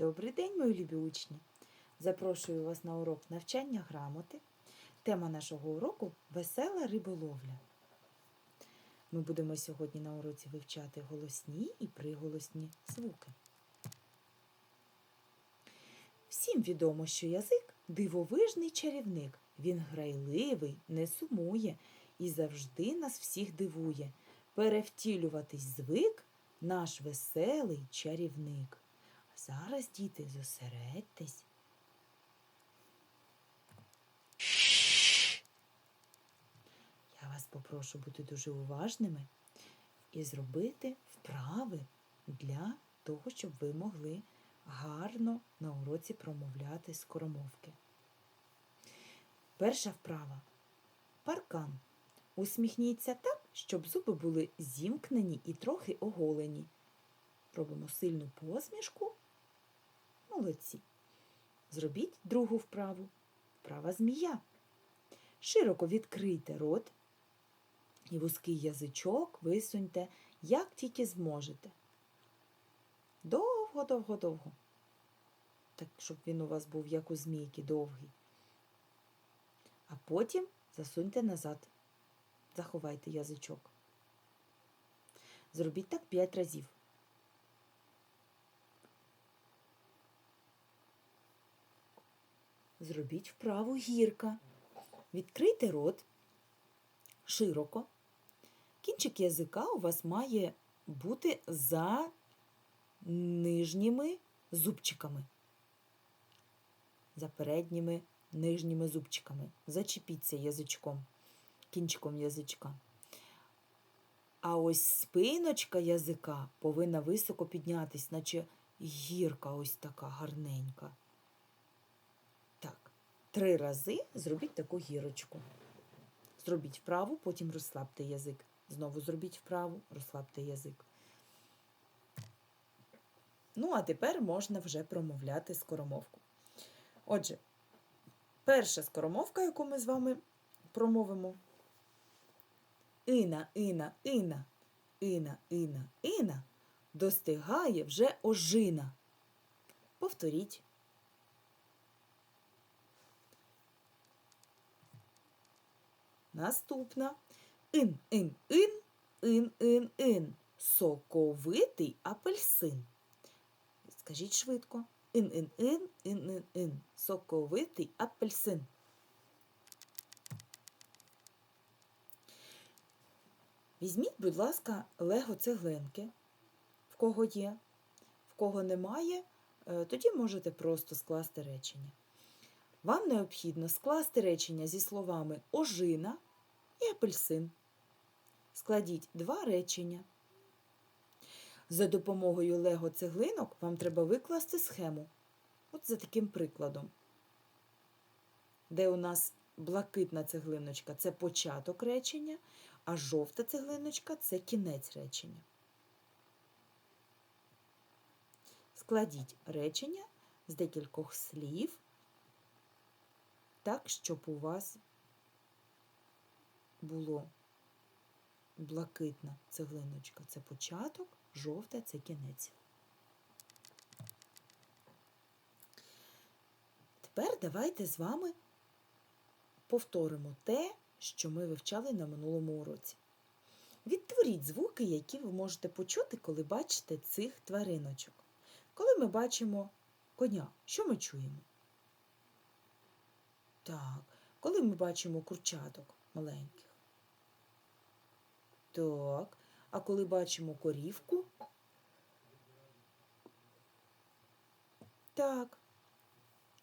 Добрий день, мої любі учні! Запрошую вас на урок навчання грамоти. Тема нашого уроку весела риболовля. Ми будемо сьогодні на уроці вивчати голосні і приголосні звуки. Всім відомо, що язик дивовижний чарівник. Він грайливий, не сумує і завжди нас всіх дивує. Перевтілюватись звик наш веселий чарівник. Зараз, діти, зосередьтесь. Я вас попрошу бути дуже уважними і зробити вправи для того, щоб ви могли гарно на уроці промовляти скоромовки. Перша вправа. Паркан. Усміхніться так, щоб зуби були зімкнені і трохи оголені. Робимо сильну посмішку. Молодці. Зробіть другу вправу. Вправа змія. Широко відкрийте рот і вузький язичок висуньте, як тільки зможете. Довго, довго, довго. Так, щоб він у вас був як у змійки довгий. А потім засуньте назад. Заховайте язичок. Зробіть так 5 разів. Зробіть вправу гірка. Відкрийте рот широко. Кінчик язика у вас має бути за нижніми зубчиками. За передніми нижніми зубчиками. Зачепіться язичком, кінчиком язичка. А ось спиночка язика повинна високо піднятись, наче гірка ось така гарненька. Три рази зробіть таку гірочку. Зробіть вправу, потім розслабте язик. Знову зробіть вправу, розслабте язик. Ну, а тепер можна вже промовляти скоромовку. Отже, перша скоромовка, яку ми з вами промовимо. Ина, ина, ина, ина, ина, ина, достигає вже ожина. Повторіть. Наступна. Ин, ин, ин, ин, ин, ин. Соковитий апельсин. Скажіть швидко. Ин, ин, ин, ин, ин, ин. Соковитий апельсин. Візьміть, будь ласка, лего цеглинки, в кого є, в кого немає, е, тоді можете просто скласти речення. Вам необхідно скласти речення зі словами ожина і апельсин. Складіть два речення. За допомогою лего цеглинок вам треба викласти схему. От за таким прикладом, де у нас блакитна цеглиночка це початок речення, а жовта цеглиночка це кінець речення. Складіть речення з декількох слів, так, щоб у вас було блакитна цеглиночка це початок, жовта це кінець. Тепер давайте з вами повторимо те, що ми вивчали на минулому уроці. Відтворіть звуки, які ви можете почути, коли бачите цих твариночок. Коли ми бачимо коня, що ми чуємо? Так, коли ми бачимо курчаток маленьких. Так, а коли бачимо корівку? Так.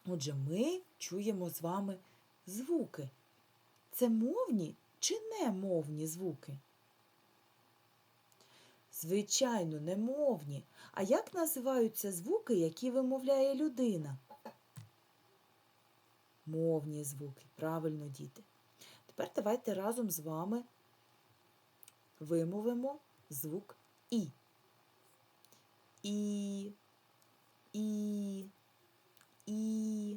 Отже, ми чуємо з вами звуки. Це мовні чи немовні звуки? Звичайно, немовні. А як називаються звуки, які вимовляє людина? Мовні звуки. Правильно, діти. Тепер давайте разом з вами вимовимо звук І. І, І, І.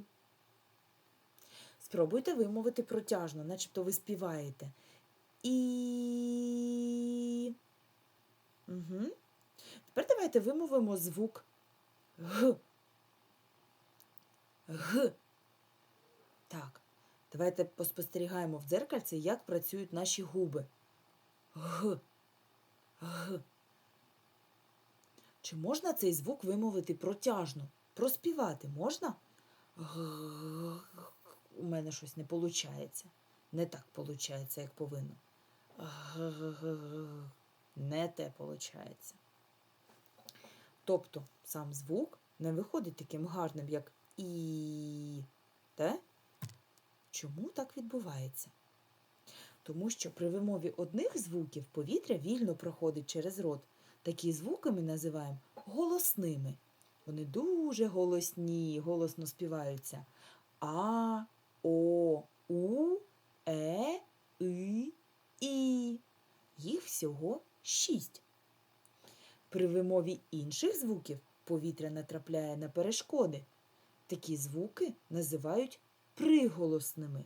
Спробуйте вимовити протяжно, начебто ви співаєте. І. Угу. Тепер давайте вимовимо звук Г. Г. Так. Давайте поспостерігаємо в дзеркальці, як працюють наші губи. Г. Г. Чи можна цей звук вимовити протяжно? Проспівати можна? Г. У мене щось не виходить. Не так виходить, як повинно. Г. Не те виходить. Тобто сам звук не виходить таким гарним, як і. Те? Чому так відбувається? Тому що при вимові одних звуків повітря вільно проходить через рот. Такі звуки ми називаємо голосними. Вони дуже голосні, голосно співаються. А, О, У, Е, И, І. Їх всього шість. При вимові інших звуків повітря натрапляє на перешкоди. Такі звуки називають приголосними.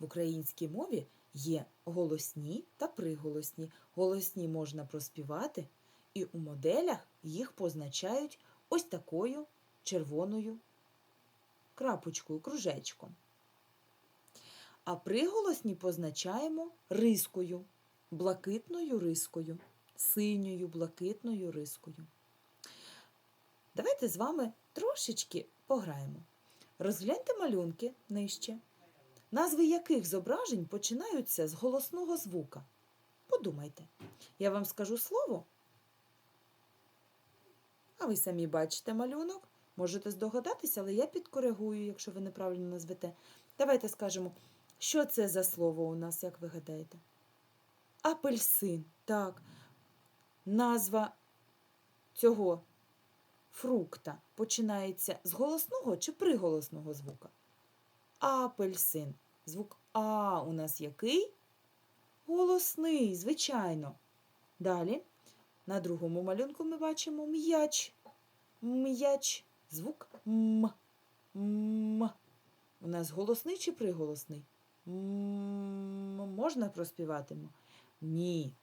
В українській мові є голосні та приголосні. Голосні можна проспівати, і у моделях їх позначають ось такою червоною крапочкою, кружечком. А приголосні позначаємо рискою, блакитною рискою, синьою блакитною рискою. Давайте з вами трошечки пограємо. Розгляньте малюнки нижче, назви яких зображень починаються з голосного звука. Подумайте, я вам скажу слово, а ви самі бачите малюнок. Можете здогадатися, але я підкоригую, якщо ви неправильно назвете. Давайте скажемо, що це за слово у нас, як ви гадаєте? Апельсин. Так. Назва цього фрукта починається з голосного чи приголосного звука? Апельсин. Звук А у нас який? Голосний, звичайно. Далі, на другому малюнку ми бачимо м'яч. М'яч. Звук М. М. У нас голосний чи приголосний? М. Можна проспівати? Ні.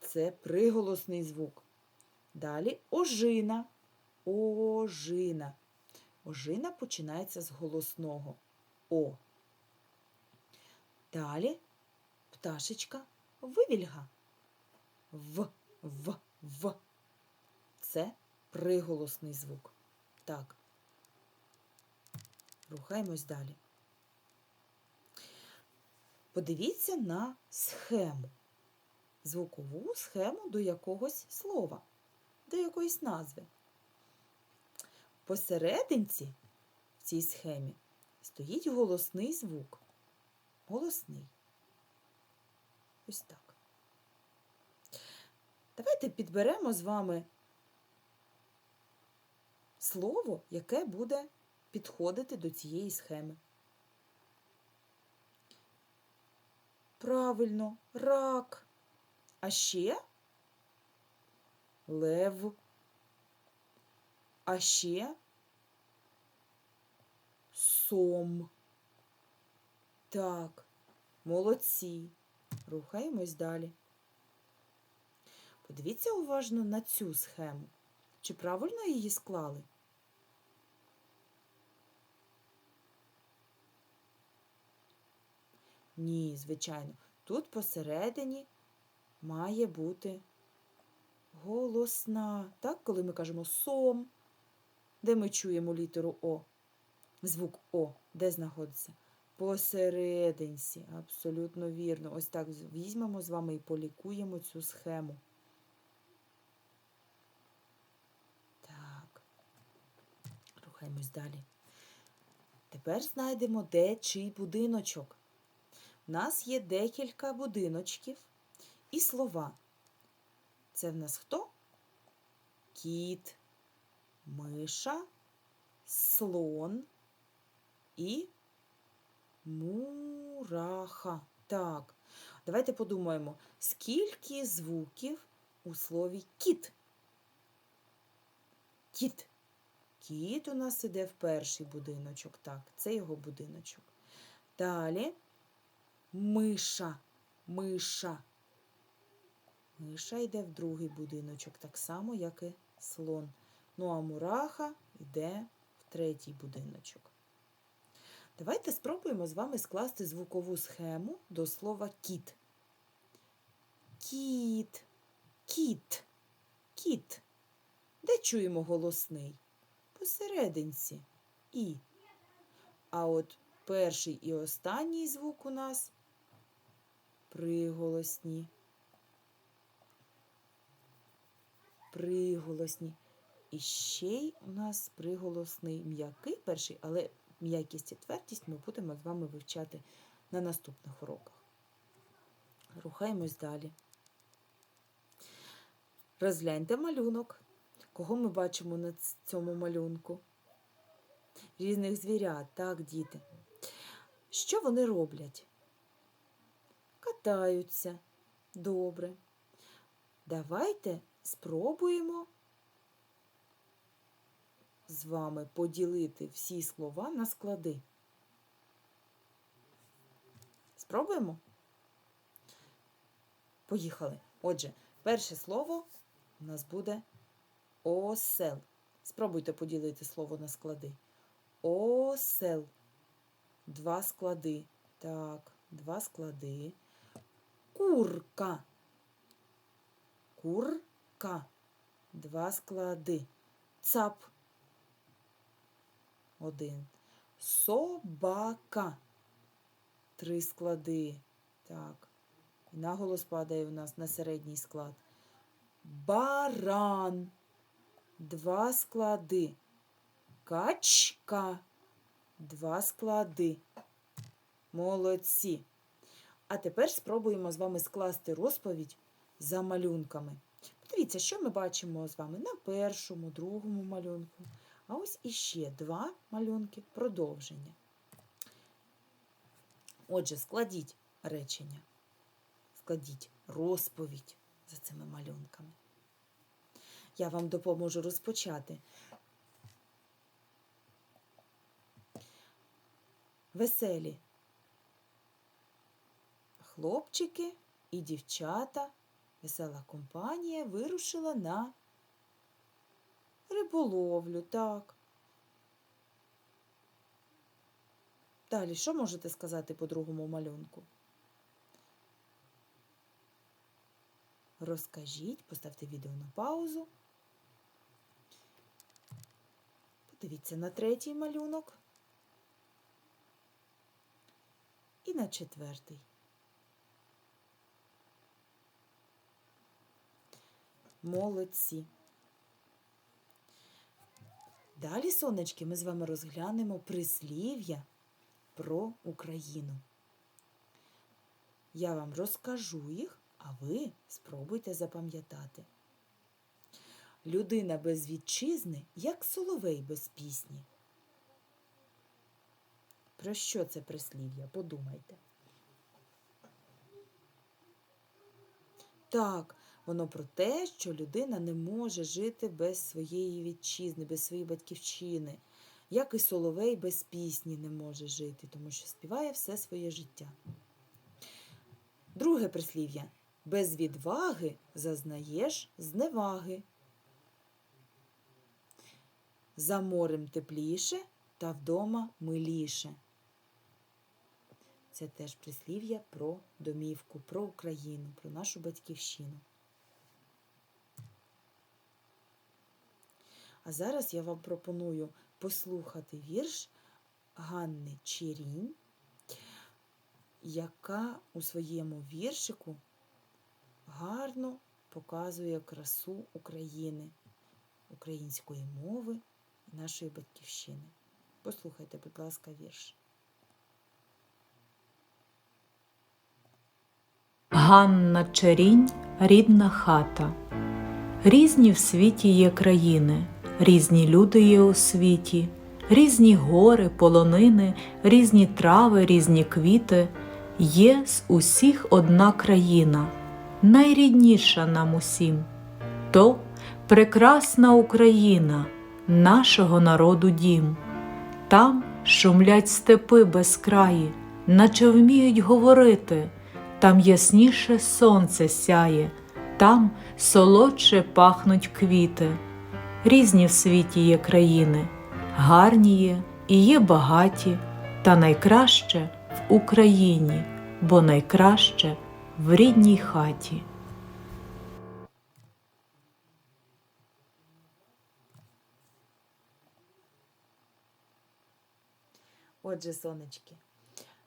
Це приголосний звук. Далі ожина. Ожина. Ожина починається з голосного О. Далі пташечка вивільга. В, в, в. Це приголосний звук. Так. Рухаємось далі. Подивіться на схему. Звукову схему до якогось слова, до якоїсь назви. Посерединці в цій схемі стоїть голосний звук. Голосний. Ось так. Давайте підберемо з вами слово, яке буде підходити до цієї схеми. Правильно, рак. А ще лев. А ще сом. Так, молодці. Рухаємось далі. Подивіться уважно на цю схему. Чи правильно її склали? Ні, звичайно. Тут посередині має бути голосна. Так, коли ми кажемо сом, де ми чуємо літеру О. Звук О, де знаходиться? Посерединці. Абсолютно вірно. Ось так візьмемо з вами і полікуємо цю схему. Так. Рухаємось далі. Тепер знайдемо, де чий будиночок. У нас є декілька будиночків і слова. Це в нас хто? Кіт, миша, слон і мураха. Так, давайте подумаємо, скільки звуків у слові кіт? Кіт. Кіт у нас іде в перший будиночок. Так, це його будиночок. Далі миша, миша. Миша йде в другий будиночок, так само, як і слон. Ну а мураха йде в третій будиночок. Давайте спробуємо з вами скласти звукову схему до слова кіт. Кіт, кіт, кіт. Де чуємо голосний? Посерединці. І. А от перший і останній звук у нас приголосні. Приголосні. І ще й у нас приголосний м'який перший, але м'якість і твердість ми будемо з вами вивчати на наступних уроках. Рухаємось далі. Розгляньте малюнок. Кого ми бачимо на цьому малюнку? Різних звірят, так, діти. Що вони роблять? Катаються. Добре. Давайте спробуємо з вами поділити всі слова на склади. Спробуємо? Поїхали. Отже, перше слово у нас буде осел. Спробуйте поділити слово на склади. Осел. Два склади. Так, два склади. Курка. Курка. Два склади. Цап. Один. Собака. Три склади. Так. І наголос падає у нас на середній склад. Баран. Два склади. Качка. Два склади. Молодці. А тепер спробуємо з вами скласти розповідь за малюнками. Подивіться, що ми бачимо з вами на першому, другому малюнку. А ось іще два малюнки продовження. Отже, складіть речення. Складіть розповідь за цими малюнками. Я вам допоможу розпочати. Веселі хлопчики і дівчата, весела компанія вирушила на риболовлю, так. Далі, що можете сказати по другому малюнку? Розкажіть, поставте відео на паузу. Подивіться на третій малюнок. І на четвертий. Молодці. Далі, сонечки, ми з вами розглянемо прислів'я про Україну. Я вам розкажу їх, а ви спробуйте запам'ятати. Людина без вітчизни, як соловей без пісні. Про що це прислів'я? Подумайте. Так, воно про те, що людина не може жити без своєї вітчизни, без своєї батьківщини, як і соловей без пісні не може жити, тому що співає все своє життя. Друге прислів'я. Без відваги зазнаєш зневаги. За морем тепліше та вдома миліше. Це теж прислів'я про домівку, про Україну, про нашу батьківщину. А зараз я вам пропоную послухати вірш Ганни Чирінь, яка у своєму віршику гарно показує красу України, української мови і нашої батьківщини. Послухайте, будь ласка, вірш. Ганна Чарінь рідна хата. Різні в світі є країни, різні люди є у світі, різні гори, полонини, різні трави, різні квіти. Є з усіх одна країна, найрідніша нам усім. То прекрасна Україна, нашого народу дім. Там шумлять степи безкраї, наче вміють говорити, там ясніше сонце сяє, там солодше пахнуть квіти, різні в світі є країни, гарні є і є багаті, та найкраще в Україні, бо найкраще в рідній хаті. Отже, сонечки,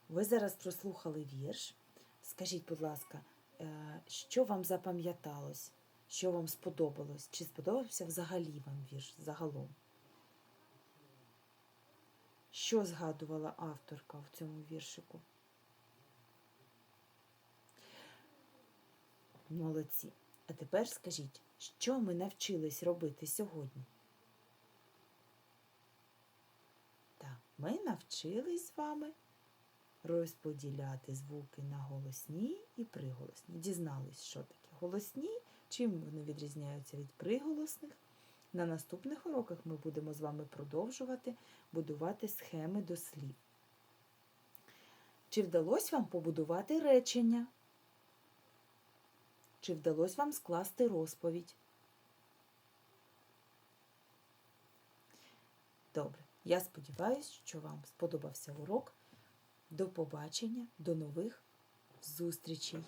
ви зараз прослухали вірш. Скажіть, будь ласка, е, що вам запам'яталось, що вам сподобалось? Чи сподобався взагалі вам вірш загалом? Що згадувала авторка в цьому віршику? Молодці. А тепер скажіть, що ми навчились робити сьогодні? Так, ми навчились з вами розподіляти звуки на голосні і приголосні. Дізнались, що таке голосні, чим вони відрізняються від приголосних. На наступних уроках ми будемо з вами продовжувати будувати схеми до слів. Чи вдалося вам побудувати речення? Чи вдалося вам скласти розповідь? Добре, я сподіваюся, що вам сподобався урок. До побачення, до нових зустрічей!